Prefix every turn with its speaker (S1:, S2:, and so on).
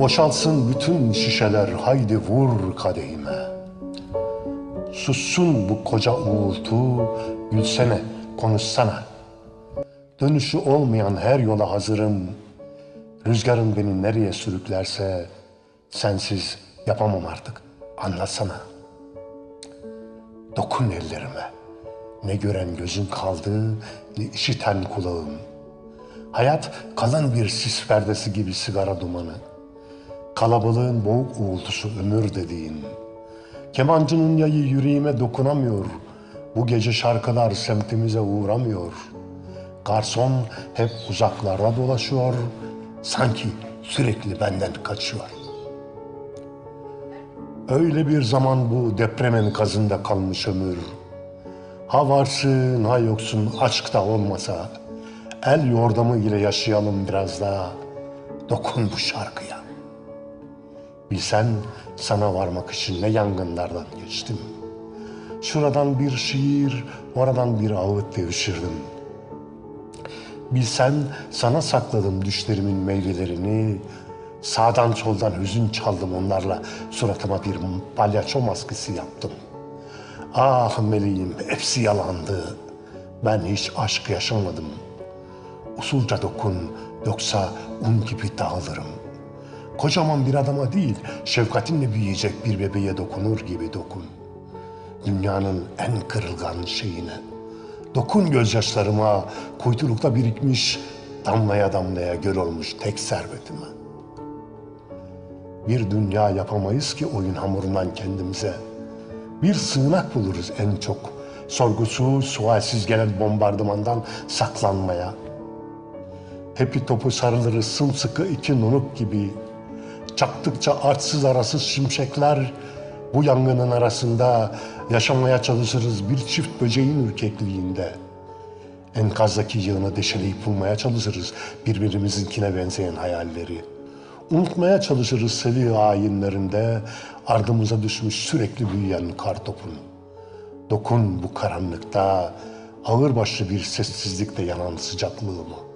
S1: Boşalsın bütün şişeler haydi vur kadehime. Sussun bu koca uğultu, gülsene, konuşsana. Dönüşü olmayan her yola hazırım. Rüzgarın beni nereye sürüklerse sensiz yapamam artık. Anlasana. Dokun ellerime. Ne gören gözün kaldı, ne işiten kulağım. Hayat kalın bir sis perdesi gibi sigara dumanı. Kalabalığın boğuk uğultusu ömür dediğin. Kemancının yayı yüreğime dokunamıyor. Bu gece şarkılar semtimize uğramıyor. Garson hep uzaklarda dolaşıyor. Sanki sürekli benden kaçıyor. Öyle bir zaman bu deprem enkazında kalmış ömür. Ha varsın ha yoksun aşk da olmasa. El yordamı ile yaşayalım biraz daha. Dokun bu şarkıya. Bilsen sana varmak için ne yangınlardan geçtim. Şuradan bir şiir, oradan bir ağıt devşirdim. Bilsen sana sakladım düşlerimin meyvelerini. Sağdan soldan hüzün çaldım onlarla. Suratıma bir palyaço maskesi yaptım. Ah meleğim hepsi yalandı. Ben hiç aşk yaşamadım. Usulca dokun yoksa un gibi dağılırım. Kocaman bir adama değil, şefkatinle büyüyecek bir bebeğe dokunur gibi dokun. Dünyanın en kırılgan şeyine. Dokun gözyaşlarıma, kuytulukta birikmiş, damlaya damlaya göl olmuş tek servetime. Bir dünya yapamayız ki oyun hamurundan kendimize. Bir sığınak buluruz en çok. Sorgusuz, sualsiz gelen bombardımandan saklanmaya. Hepi topu sarılırız sımsıkı iki nunuk gibi. Çaktıkça açsız arasız şimşekler bu yangının arasında yaşamaya çalışırız bir çift böceğin ürkekliğinde. Enkazdaki yığını deşeleyip bulmaya çalışırız birbirimizinkine benzeyen hayalleri. Unutmaya çalışırız sevi ayinlerinde ardımıza düşmüş sürekli büyüyen kar topunu. Dokun bu karanlıkta ağırbaşlı bir sessizlikte yanan sıcaklığımı.